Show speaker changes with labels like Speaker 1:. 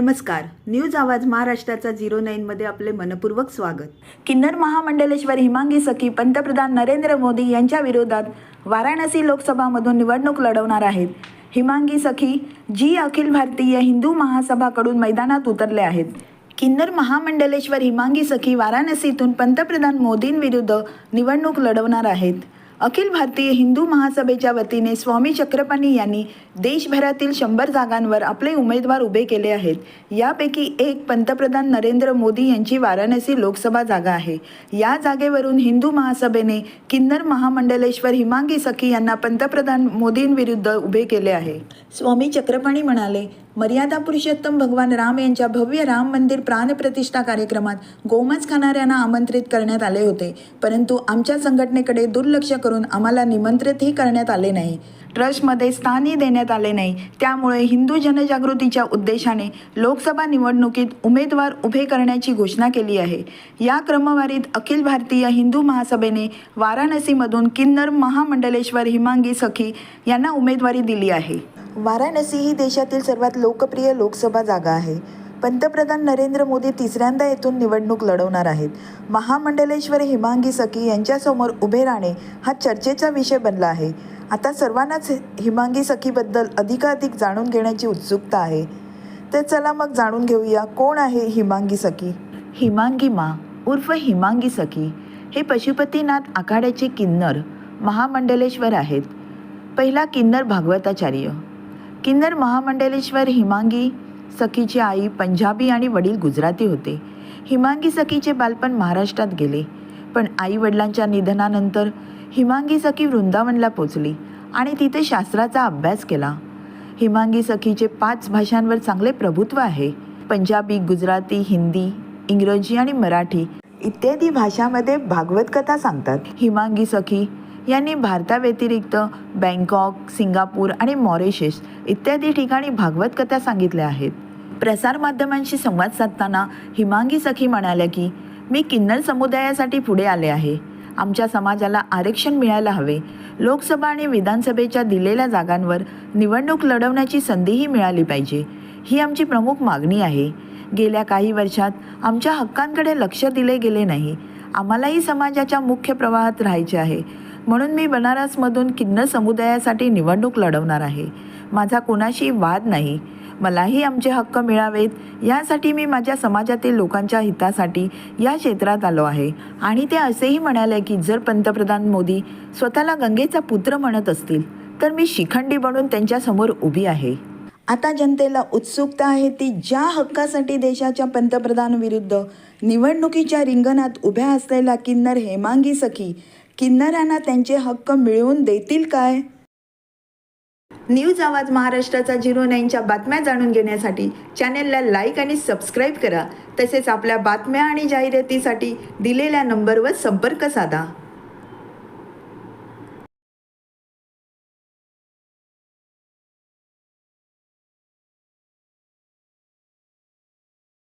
Speaker 1: नमस्कार. न्यूज आवाज महाराष्ट्राचा झिरो नाईनमध्ये आपले मनपूर्वक स्वागत. किन्नर महामंडलेश्वर हिमांगी सखी पंतप्रधान नरेंद्र मोदी यांच्या विरोधात वाराणसी लोकसभामधून निवडणूक लढवणार आहेत. हिमांगी सखी जी अखिल भारतीय हिंदू महासभाकडून मैदानात उतरले आहेत. किन्नर महामंडलेश्वर हिमांगी सखी वाराणसीतून पंतप्रधान मोदींविरुद्ध निवडणूक लढवणार आहेत. अखिल भारतीय हिंदू महासभेच्या वतीने स्वामी चक्रपाणी यांनी देशभरातील शंभर जागांवर आपले उमेदवार उभे केले आहेत. यापैकी एक पंतप्रधान नरेंद्र मोदी यांची वाराणसी लोकसभा जागा आहे. या जागेवरून हिंदू महासभेने किन्नर महामंडलेश्वर हिमांगी सखी यांना पंतप्रधान मोदींविरुद्ध उभे केले आहे. स्वामी चक्रपाणी म्हणाले मर्यादा पुरुषोत्तम भगवान राम यांच्या भव्य राम मंदिर प्राणप्रतिष्ठा कार्यक्रमात गोमांस खाणाऱ्यांना आमंत्रित करण्यात आले होते. परंतु आमच्या संघटनेकडे दुर्लक्ष करून आम्हाला निमंत्रितही करण्यात आले नाही. ट्रस्टमध्ये स्थानही देण्यात आले नाही. त्यामुळे हिंदू जनजागृतीच्या उद्देशाने लोकसभा निवडणुकीत उमेदवार उभे करण्याची घोषणा केली आहे. या क्रमवारीत अखिल भारतीय हिंदू महासभेने वाराणसीमधून किन्नर महामंडलेश्वर हिमांगी सखी यांना उमेदवारी दिली आहे. वाराणसी ही देशातील सर्वात लोकप्रिय लोकसभा जागा आहे. पंतप्रधान नरेंद्र मोदी तिसऱ्यांदा येथून निवडणूक लढवणार आहेत. महामंडलेश्वर हिमांगी सखी यांच्यासमोर उभे राहणे हा चर्चेचा विषय बनला आहे. आता सर्वांनाच हिमांगी सखीबद्दल अधिकाधिक जाणून घेण्याची उत्सुकता आहे. तर चला मग जाणून घेऊया कोण आहे हिमांगी सखी? हिमांगी मा उर्फ हिमांगी सखी हे पशुपतीनाथ आखाड्याचे किन्नर महामंडलेश्वर आहेत. पहिला किन्नर भागवताचार्य. किन्नर महामंडलेश्वर हिमांगी सखीची आई पंजाबी आणि वडील गुजराती होते. हिमांगी सखीचे बालपण महाराष्ट्रात गेले पण आई वडिलांच्या निधनानंतर हिमांगी सखी वृंदावनला पोचली आणि तिथे शास्त्राचा अभ्यास केला. हिमांगी सखीचे पाच भाषांवर चांगले प्रभुत्व आहे. पंजाबी गुजराती हिंदी इंग्रजी आणि मराठी इत्यादी भाषामध्ये भागवत कथा सांगतात. हिमांगी सखी यांनी भारताव्यतिरिक्त बँकॉक सिंगापूर आणि मॉरिशस इत्यादी ठिकाणी भागवत कथा सांगितल्या आहेत. प्रसारमाध्यमांशी संवाद साधताना हिमांगी सखी म्हणाल्या की मी किन्नर समुदायासाठी पुढे आले आहे. आमच्या समाजाला आरक्षण मिळायला हवे. लोकसभा आणि विधानसभेच्या दिलेल्या जागांवर निवडणूक लढवण्याची संधीही मिळाली पाहिजे. ही आमची प्रमुख मागणी आहे. गेल्या काही वर्षात आमच्या हक्कांकडे लक्ष दिले गेले नाही. आम्हालाही समाजाच्या मुख्य प्रवाहात राहायचे आहे. म्हणून मी बनारसमधून किन्नर समुदायासाठी निवडणूक लढवणार आहे. माझा कोणाशी वाद नाही. मलाही आमचे हक्क मिळावेत. यासाठी मी माझ्या समाजातील लोकांच्या हितासाठी या क्षेत्रात आलो आहे. आणि ते असेही म्हणाले की जर पंतप्रधान मोदी स्वतःला गंगेचा पुत्र म्हणत असतील तर मी शिखंडी बनून त्यांच्यासमोर उभी आहे. आता जनतेला उत्सुकता आहे ती ज्या हक्कासाठी देशाच्या पंतप्रधान विरुद्ध निवडणुकीच्या रिंगणात उभ्या असलेल्या किन्नर हेमांगी सखी किन्नरांना त्यांचे हक्क मिळवून देतील काय? न्यूज आवाज महाराष्ट्राचा झिरो नाईनच्या बातम्या जाणून घेण्यासाठी चॅनेलला लाईक आणि सबस्क्राईब करा. तसेच आपल्या बातम्या आणि जाहिरातीसाठी दिलेल्या नंबरवर संपर्क साधा.